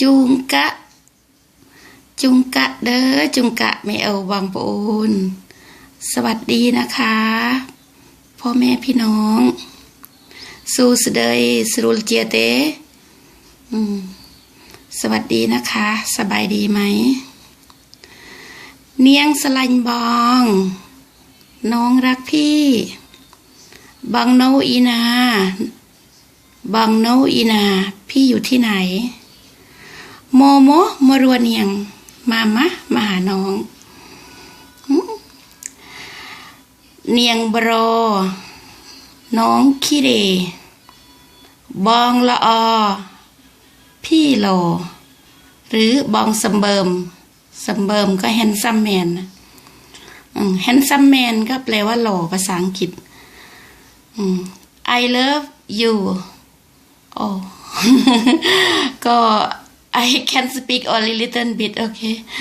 จุงกะ จุงกะเด้อจุงกะไม่เอาบางปูนสวัสดีนะคะ พ่อแม่พี่น้อง สู้สเดยสรุลเจียเตสวัสดีนะคะ สบายดีไหม เนียงสลันบอง น้องรักพี่ บังโนอีนา บังโนอีนา พี่อยู่ที่ไหน โมโมมรวเนียงมามะมาหาน้องเนียงบรอ น้องขี้เรบองละอ พี่โล หรือบองสมเบิมสมเบิมก็แฮนซัมแมนแฮนซัมแมนก็แปลว่าหล่อภาษาอังกฤษ I love you โอ้ก็ I can speak only little bit okay